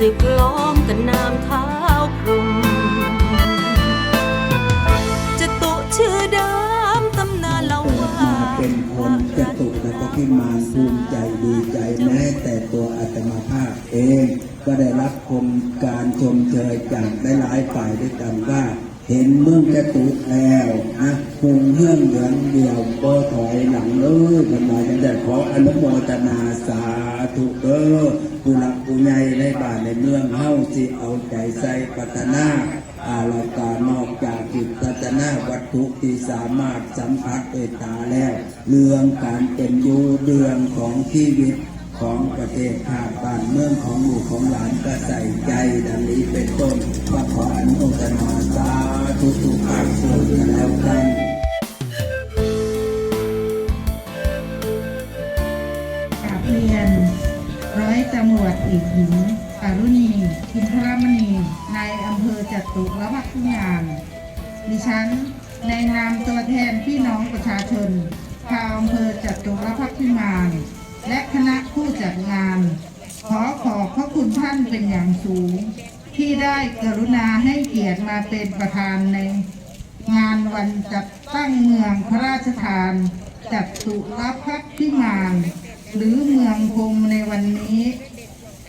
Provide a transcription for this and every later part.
สึกล้อมกันน้ำเท้าพรมจะตุชื่อดามตำนานเล่าว่ามาเป็นคนจะตุกและก็ที่มาภูมิใจดีใจแม้แต่ตัวอาตมาภาพเอง ก็ได้รับคมการชมเชยจากหลายฝ่ายด้วยกันว่า เห็นเมืองจะตุกแล้วนะพุงเฮื่องเหลืองเดียวก็ถอยหลังเลยมันมาจังแต่ขออนุโมทนาสาธุเออผู้หลักผู้ใหญ่ในบ้านในเมืองเฮาสิเอาใจใส่ปัฒนาอาลาการนอกจากจิตพัฒนาวัตถุที่สามารถสัมผัสด้วยตาแล้ว เรื่องการเป็นอยู่เรื่องของชีวิต ของประเทศชาติบ้านเมืองของลูกของหลานก็ใส่ใจดังนี้เป็นต้นว่าขออนุโมทนาสาธุทุกภาคส่วนกันแล้วกันกราบเรียนร้อยตำรวจเอกหญิงปารุณีอินทรมณีในายอำเภอจตุรพักษ์พิมานดิฉันในนามตัวแทนพี่น้องประชาชนชาวอำเภอจตุ เป็นอย่างสูง ที่ได้กรุณาให้เกียรติมาเป็นประธานใน งานวันจัดตั้งเมืองพระราชทานจัตุรพักษ์พิมานหรือเมืองพมในวันนี้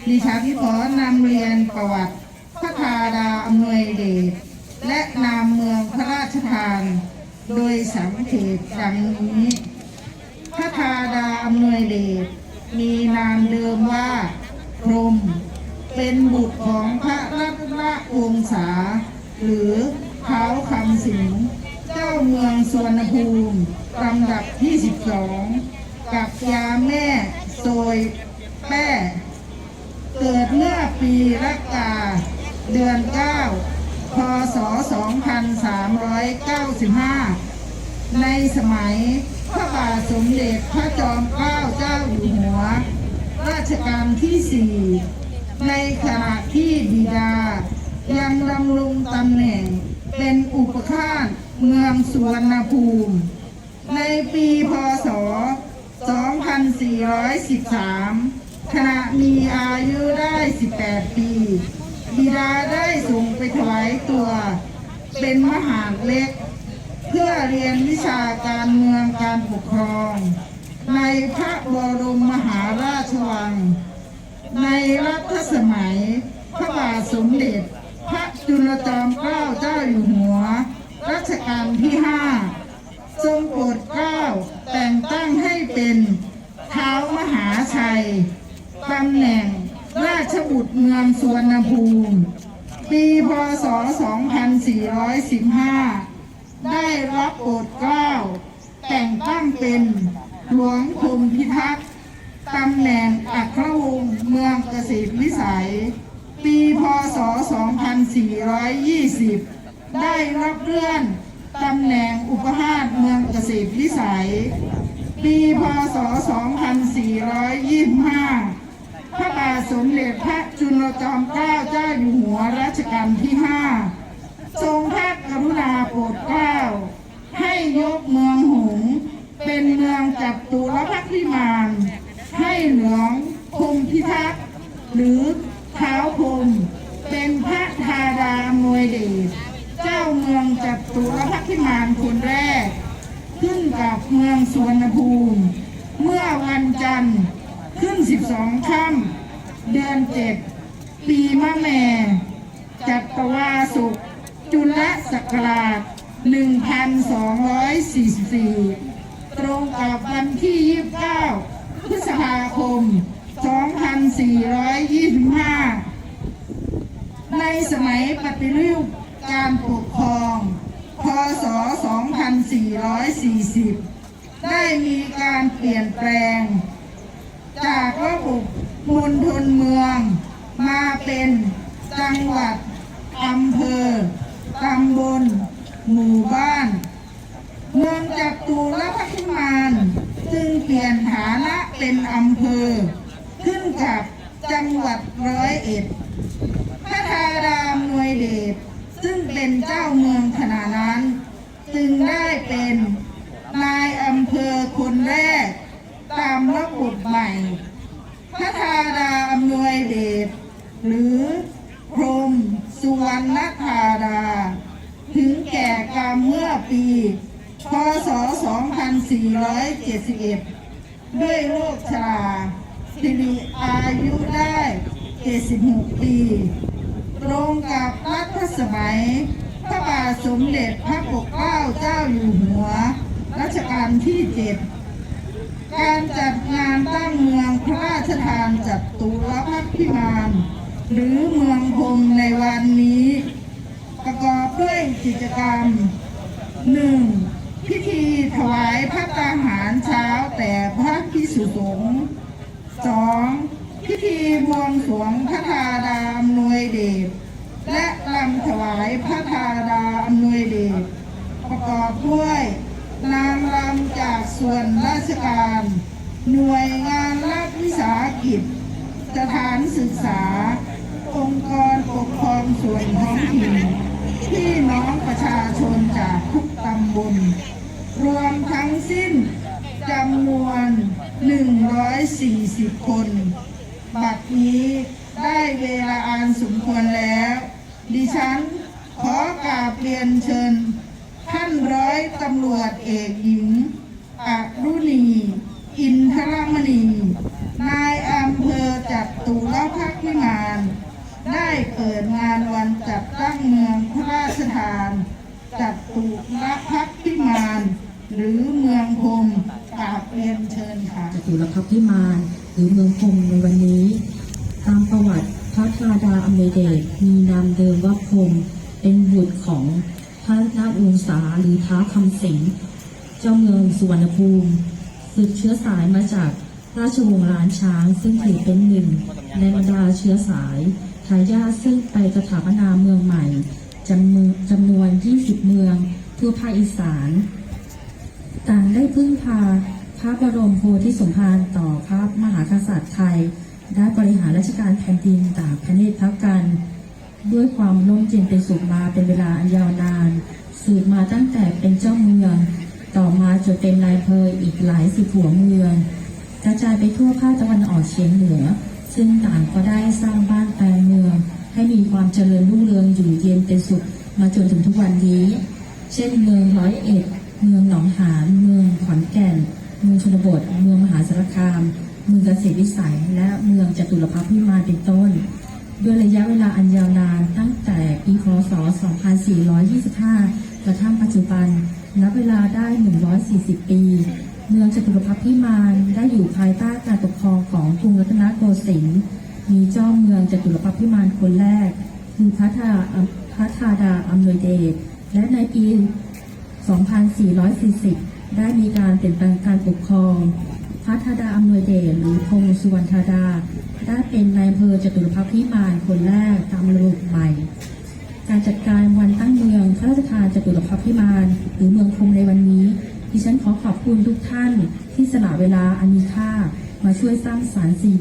ดิฉันขอนำเรียนประวัติพระธาดาอำนวยเดชและนามเมืองพระราชทาน โดยสังเขตดังนี้พระธาดาอำนวยเดชมีนามเดิมว่าพรม เป็นบุตรของพระรัตนวงศา หรือเท้าคำสิงเจ้าเมืองสวนภูมิลำดับที่ 12 กับยาแม่โซยแป้ เกิดเมื่อปีละกา เดือน 9 พศ 2395 ในสมัยพระบาทสมเด็จพระจอมเกล้าเจ้าอยู่หัว ราชการที่สี่ ในขณะที่บิดา ยังดำรงตำแหน่งเป็นอุปข้าเมืองสุวรรณภูมิ ในปีพศ 2413 ขณะมีอายุได้ 18 ปี บิดาได้ส่งไปถวายตัว เป็นมหาเล็ก เพื่อเรียนวิชาการเมืองการปกครอง ในพระบรมมหาราชวัง ในรัชสมัย พระบาทสมเด็จ พระจุลจอมเกล้าเจ้าอยู่หัว รัชกาลที่ห้าทรงโปรดเกล้าแต่งตั้งให้เป็นเท้าวมหาชัยตำแหน่งราชบุตรเมืองสุวรรณภูมิ ปีพศ 2415 ได้รับโปรดเกล้าแต่งตั้งเป็นหลวงพรมพิทักษ์ ตำแหน่งอัครวงศ์เมืองเกษตรวิสัย ปีพศ 2420 ได้รับเลื่อนตำแหน่งอุปราชเมืองเกษตรวิสัย ปีพศ 2425 พระบาทสมเด็จพระจุลจอมเกล้าเจ้าอยู่หัวรัชกาลที่ 5 ทรงพระกรุณาโปรดเกล้า ให้ยกเมืองหงส์เป็นเมืองจัตุรพักษ์พิมาน ห้หลวงพรหมพิทักษ์หรือเท้าพรหมเป็นพระธาดาอำนวยเดชเจ้าเมืองจัตุรพักษ์พิมานคนแรก ขึ้นกับเมืองสุวรรณภูมิ เมื่อวันจันทร์ขึ้น 12 ค่ำเดือน7ปีมะแม่ จัตวาสุข จุลศักราช 1244 ตรงกับวันที่ 29 ภาคม 2425 ในสมัยปฏิรูปการปกครอง พศ 2440 ได้มีการเปลี่ยนแปลง จากระบบมณฑลเมือง มาเป็นจังหวัดอำเภอตำบล หมู่บ้าน เมืองจัตุรพักษ์พิมาน จึงเปลี่ยนฐานะเป็นอำเภอ ขึ้นกับจังหวัดร้อยเอ็ดพระธารามวยเดชซึ่งเจ้าเมืองขณะนั้น จึงได้เป็นนายอำเภอคนแรก ตามระบบใหม่ พระธาดาอำนวยเดช หรือพรหมสุวรรณธาดา ถึงแก่กรรมเมื่อปี พศ 2471 ด้วยโรคชราสิริอายุได้ 76 ปี ตรงกับรัชสมัย พระบาทสมเด็จพระปกเกล้าเจ้าอยู่หัว รัชกาลที่เจ็ดการจัดงานตั้งเมืองพระราชทานจัดตุลพักพิมานหรือเมืองพรมในวันนี้ ประกอบด้วยกิจกรรม 1. พิธีถวายพระตาหารเช้าแต่พระพิสุสงฆ์ 2. พิธีบวงสรวงพระธาดาอำนวยเดชและรำถวายพระธาดาอำนวยเดชประกอบด้วยนางรำจากส่วนราชการ หน่วยงานรัฐวิสาหกิจ สถานศึกษา องค์กรปกครองส่วนท้องถิ่นพี่น้องประชาชนจากทุกตำบล รวมทั้งสิ้นจำนวน 140 คน บัดนี้ได้เวลาอันสมควรแล้ว ดิฉันขอกราบเรียนเชิญ ท่านร้อยตำรวจเอกหญิงอรุณี อินทรมณี นายอำเภอจัตุรพักษ์พิมานได้เปิดงานวันจัดตั้งเมืองพระราชทานจัตุรพักษ์พิมาน หรือเมืองพรมกราบเรียนเชิญค่ะจตุรพักพิมานหรือเมืองพรมในวันนี้ ตามประวัติพระธาดาอเมเดชมีนามเดิมว่าพรมเป็นบุตรของพระนาถวงศาหรือท้าคำสิงเจ้าเมืองสุวรรณภูมิสืบเชื้อสายมาจากราชวงศ์ล้านช้าง ซึ่งถือเป็นหนึ่งในบรรดาเชื้อสายทายาทซึ่งไปสถาปนาเมืองใหม่จำนวนจำนวน 20 เมืองทั่วภาคอีสาน ต่างได้พึ่งพาพระบรมโพธิสมภารต่อพระมหากษัตริย์ไทย ได้บริหารราชการแผ่นดินต่างพระเนตรพักกัน ด้วยความร่มเย็นเป็นสุขมาเป็นเวลาอันยาวนาน สืบมาตั้งแต่เป็นเจ้าเมือง ต่อมาจนเป็นนายเภออีกหลายสิบหัวเมืองกระจายไปทั่วภาคตะวันออกเฉียงเหนือ ซึ่งต่างก็ได้สร้างบ้านแปลงเมือง ให้มีความเจริญรุ่งเรืองอยู่เย็นเป็นสุขมาจนถึงทุกวันนี้ เช่นเมืองร้อยเอ็ด เมืองหนองหาน เมืองขอนแก่น เมืองชนบท เมืองมหาสารคาม เมืองเกษตรวิสัย และเมืองจตุรพักษ์พิมานเป็นต้น ด้วยระยะเวลาอันยาวนานตั้งแต่ปีพศ2425 กระทั่งปัจจุบัน นับเวลาได้ 140 ปี เมืองจตุรพักษ์พิมานได้อยู่ภายใต้การปกครองของกรุงรัตนโกสินทร์มีเจ้าเมืองจตุรพักษ์พิมานคนแรกคือพระธาพระธาดาอำนวยเดชและในปี 2440 ได้มีการเปลี่ยนแปลงการปกครองพระธาดาอำนวยเดชหรือพงศ์สุวรรณธาดา ได้เป็นนายอำเภอจตุรพักษ์พิมานคนแรกตามระบบใหม่ การจัดการวันตั้งเมืองพระราชทานจตุรพักษ์พิมานหรือเมืองคมในวันนี้ ดิฉันขอขอบคุณทุกท่านที่สละเวลาอันมีค่า มาช่วยสร้างสารรค์สิ่ง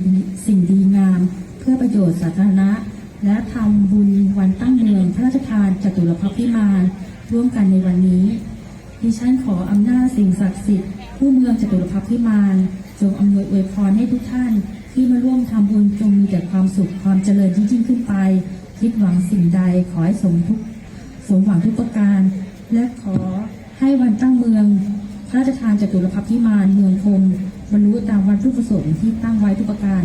สิ่งดีงาม เพื่อประโยชน์สาธารณะและทำบุญวันตั้งเมืองพระราชทานจตุรพักษ์พิมาน ร่วมกันในวันนี้ ดิฉันขออำนาจสิ่งศักดิ์สิทธิ์ผู้เมืองจตุรพักพิมานจงอำนวยอวยพรให้ทุกท่านที่มาร่วมทำบุญจงมีแต่ความสุขความเจริญยิ่งขึ้นไป คิดหวังสิ่งใดขอให้สมทุกสมหวังทุกประการ และขอให้วันตั้งเมือง พระราชทานจตุรพักพิมานเมืองคงบรรลุตามวันทุกประสงค์ที่ตั้งไว้ทุกประการ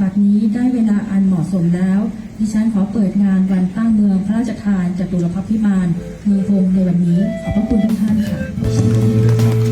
บัดนี้ได้เวลาอันเหมาะสมแล้ว ดิฉันขอเปิดงานวันตั้งเมืองพระราชทานจตุรพักพิมานเมืองพงในวันนี้ ขอบพระคุณทุกท่านค่ะ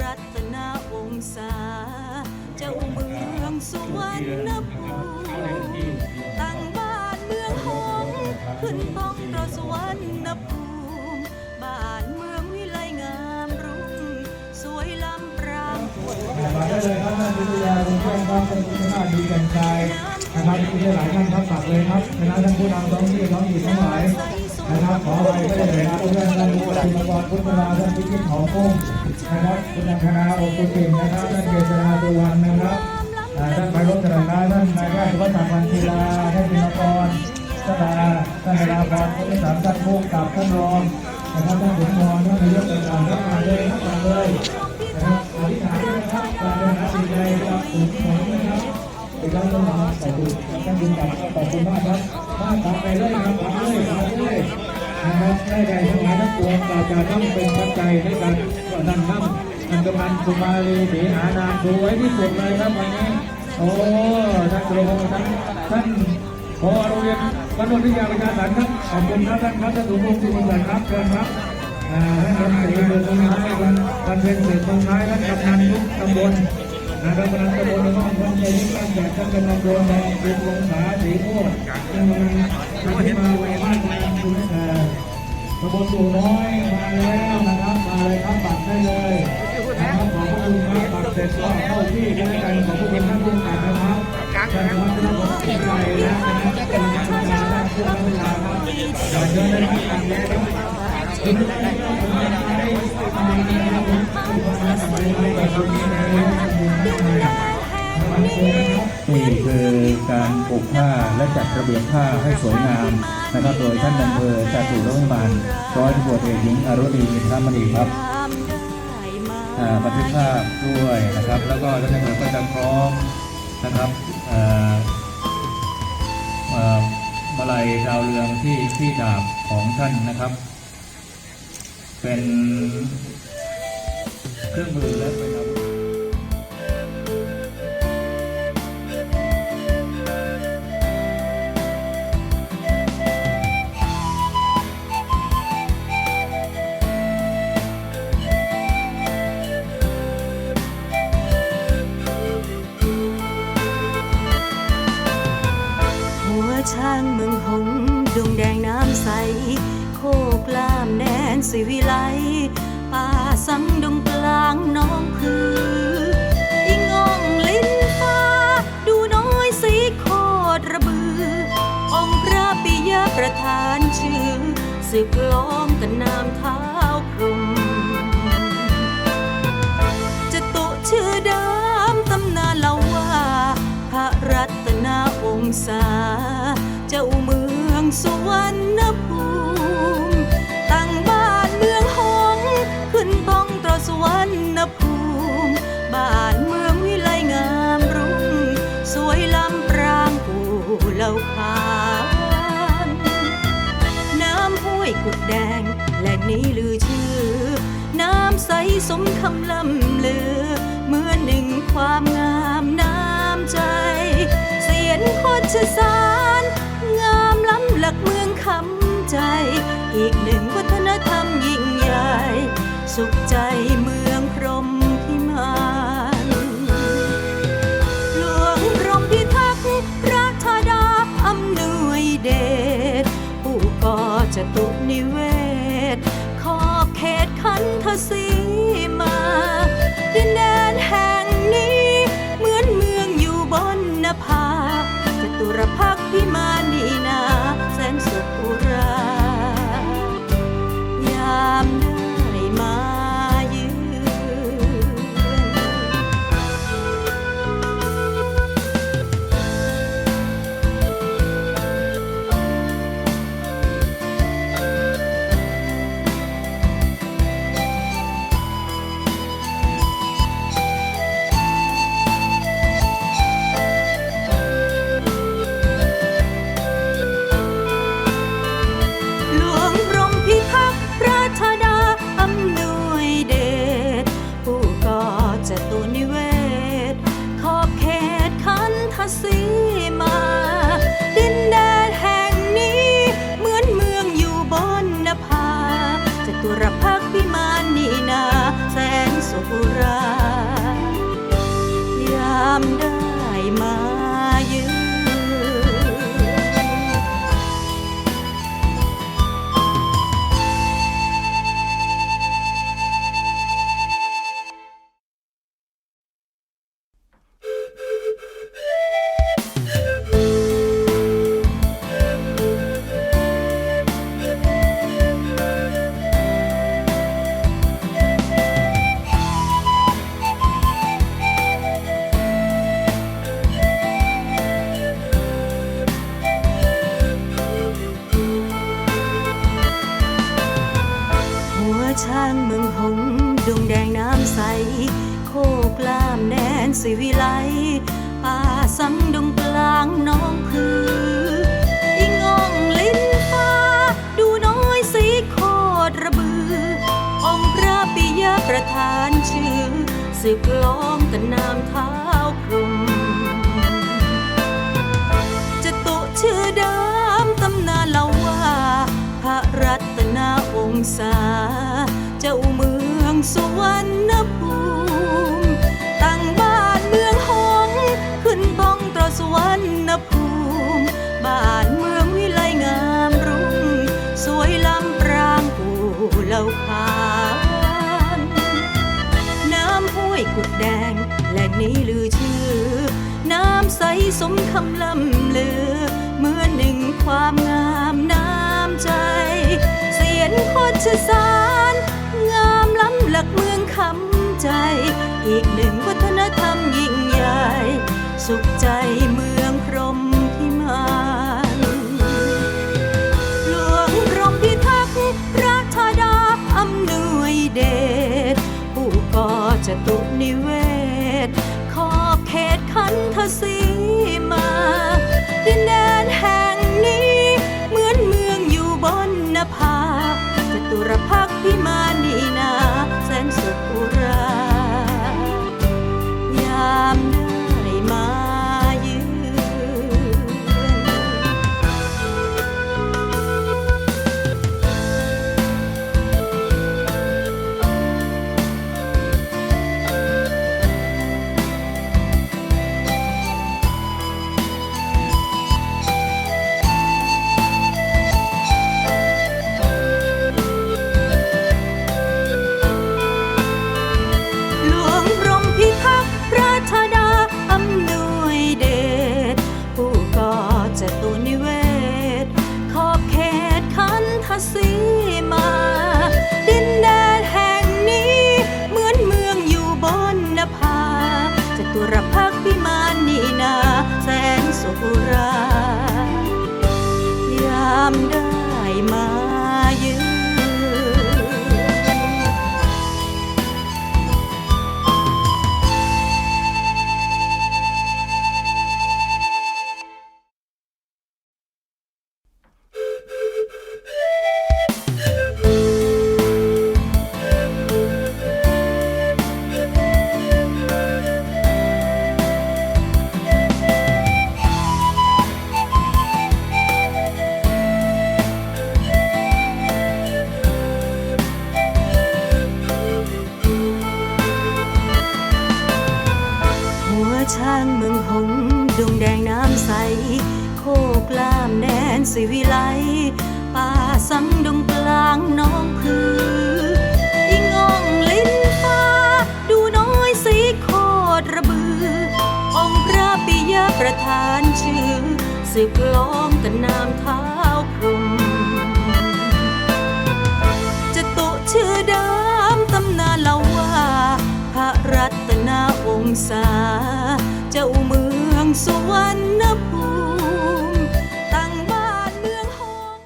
รัตนองศา เจ้าเมืองสุวรรณภูมิตั้งบ้านเมืองหงขึ้นบ้องเราสุวรรณภูมิบ้านเมืองวิไลงามรุ่งสวยลำปรางคนวิทยาคุครับที่หลายท่านครับฝากเลยครับคณะท่านผู้นำท้องที่ท้องถิ่นทั้งหลาย นะครับขอไปไม่ได้เลยครับเพื่อนท่านผู้ชิมกรพุทธราท่านพิจิตรหอกุ้งนะครับคุณอังคณะองค์กุศินนะครับท่านเกษราตุวันนะครับท่านไปรถสถานะท่านนายแพทย์สุวัฒน์พันธีลาท่านพิมกรท่าท่านดาพรท่านสามท่านผู้กับท่านรองนะครับท่านถึงมรท่านนายกต่างๆท่านมาเลยครับมาเลยนะครับอธิษฐานด้วยนะครับการเดินหาสิ่งใดครับถึงของนะครับเป็นการต้องมาขอบคุณท่านบุญกับขอบคุณมากครับ มาตามไปเลยครับตามเลยตามเลยนะครับได้ใดทั้งหลายทั้งปวงกาจะต้องเป็นปัจจัยในการนั่งนั่งนั่งกำลังสุมาลีเถหานามดูไว้ที่สุดเลยครับวันนี้โอ้ท่านครูท่านท่านพอโรงเรียนวัดนนทิยาประชาสันครับขอบคุณครับท่านครับท่านสุภพสุภสันครับเชิญครับท่านกำนันเมืองท้ายวันวันเป็นเสร็จตรงท้ายท่านกำนันทุกตำบล นะครับกำนันตำบลแล้วก็คนใหญ่ที่ตั้งแต่ท่านกำนันโดนแดงเป็นวงศาสีม่วงท่านกำนันท่านที่มาไวมากเลยคุณเอ่อตำบลตู่น้อยมาแล้วนะครับมาเลยครับบัตรได้เลยนะครับขอบพระคุณครับบัตรเสร็จก็เข้าที่กันแล้วกันขอบพระคุณท่านผู้การนะครับท่านวัฒนบุตรที่ใหญ่และคณะกรรมการท่านผู้รับเวลาครับอย่าเดินได้ที่กันแล้วครับ นี่คือการปลูกผ้าและจัดระเบียบผ้าให้สวยงามนะครับโดยท่านอำเภอจาตุรวิมานร้อยตำรวจเอกหญิงอรุณีอินทรมณีครับบันทึกภาพด้วยนะครับ แล้วก็ท่านอำเภอก็จะพร้อมนะครับเอ่อมาลัยดาวเรืองที่ที่ดาบของท่านนะครับ เป็นเครื่องมือและเป็นอาวุธ สิวิไลป่าสังดงกลางน้องพืออีงองลิ้นฟ้า ดูน้อยสีโคตรระบือ องค์พระปิยประธานชื่อสืบล้อมกันนามเท้าพรมจะตุชื่อดิมตำนานเล่าว่า พระรัตนาองศา เจ้าเมืองสุวรรณภูมิ สมคำล่ำลือ เมื่อหนึ่งความงามน้ำใจ เสียนโคชสาร งามล้ำหลักเมืองคำใจ อีกหนึ่งวัฒนธรรมยิ่งใหญ่ สุขใจเมือง ช้างเมืองหงดงแดงน้ำใส โคกลามแดนสิวิไลป่าสังดงกลางน้องคืออิงองลิ้นฟ้า ดูน้อยสีโคตรระบือ องค์พระปิยประธานชื่อสืบล้อมกันนามเท้าพรุมจะตุชื่อดามตำนานเล่าว่า พระรัตนาองศา เจ้าเมืองสุวรรณภูมิตั้งบ้านเมืองหงส์ขึ้นป้องตรสวรรณภูมิบ้านเมืองวิไลงามรุ่งสวยล้ำปรางปูเหล่าขานน้ำห้วยกุดแดงแหล่งนี้ลือชื่อ น้ำใสสมคำล่ำลือเมือหนึ่งความงามน้ำใจ เสียนโคชสารงา หลักเมืองคำใจ อีกหนึ่งวัฒนธรรมยิ่งใหญ่ สุขใจเมือง ช้างเมืองหงดงแดงน้ำใส โคกลามแดนสิวิไล ป่าสังดงกลางน้องพืออีงองลิ้นฟ้า ดูน้อยสีโคตรระบือ องค์พระปิยประธานชื่อสึกล้อมกันนามท้า งศาเจ้าเมืองสุวรรณภู